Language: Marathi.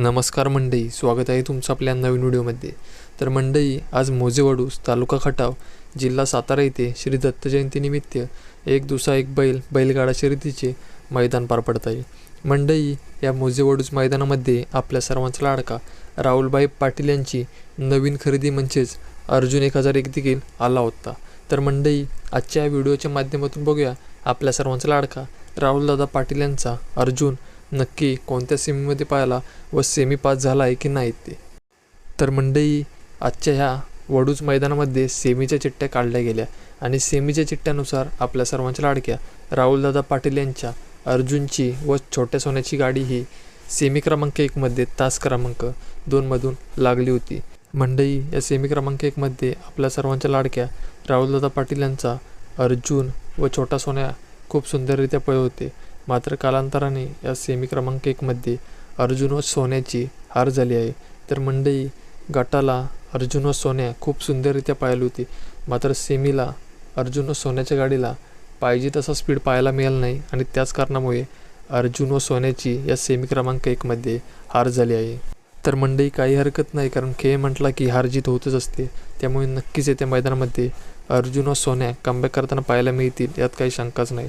नमस्कार मंडई स्वागत आहे तुमचं आपल्या नवीन व्हिडिओमध्ये. तर मंडई आज मोजेवाडूस तालुका खटाव जिल्हा सातारा येथे श्री दत्त जयंतीनिमित्त एक दिवसा एक बैल बैलगाडा शर्यतीचे मैदान पार पडत आहे. मंडई या मोजेवाडूस मैदानामध्ये आपल्या सर्वांचा लाडका राहुलभाई पाटील यांची नवीन खरेदी म्हणजेच अर्जुन एक हजार एक देखील आला होता. तर मंडई आजच्या व्हिडिओच्या माध्यमातून बघूया आपल्या सर्वांचा लाडका राहुलदादा पाटील यांचा अर्जुन नक्की कोणत्या सेमीमध्ये पाहिला व सेमी पास झाला आहे की नाही ते. तर मंडई आजच्या ह्या वडूज मैदानामध्ये सेमीच्या चिठ्ठ्या काढल्या गेल्या आणि सेमीच्या चिठ्ठ्यानुसार आपल्या सर्वांच्या लाडक्या राहुलदादा पाटील यांच्या अर्जुनची व छोट्या सोन्याची गाडी ही सेमी क्रमांक एकमध्ये तास क्रमांक दोनमधून लागली होती. मंडई या सेमी क्रमांक एकमध्ये आपल्या सर्वांच्या लाडक्या राहुलदादा पाटील यांचा अर्जुन व छोटा सोन्या खूप सुंदररित्या पळ होते. मात्र कालांतराने या सेमी क्रमांक एकमध्ये अर्जुन व सोन्याची हार झाली आहे. तर मंडई गटाला अर्जुन व सोन्या खूप सुंदररित्या पाहिली होती. मात्र सेमीला अर्जुन व सोन्याच्या गाडीला पाहिजे तसा स्पीड पाहायला मिळाला नाही आणि त्याच कारणामुळे अर्जुन व सोन्याची या सेमी क्रमांक एकमध्ये हार झाली आहे. तर मंडई काही हरकत नाही कारण खेळ म्हटला की हार जीत होतच असते. त्यामुळे नक्कीच येत्या मैदानामध्ये अर्जुन व सोन्या कमबॅक करताना पाहायला मिळतील यात काही शंकाच नाही.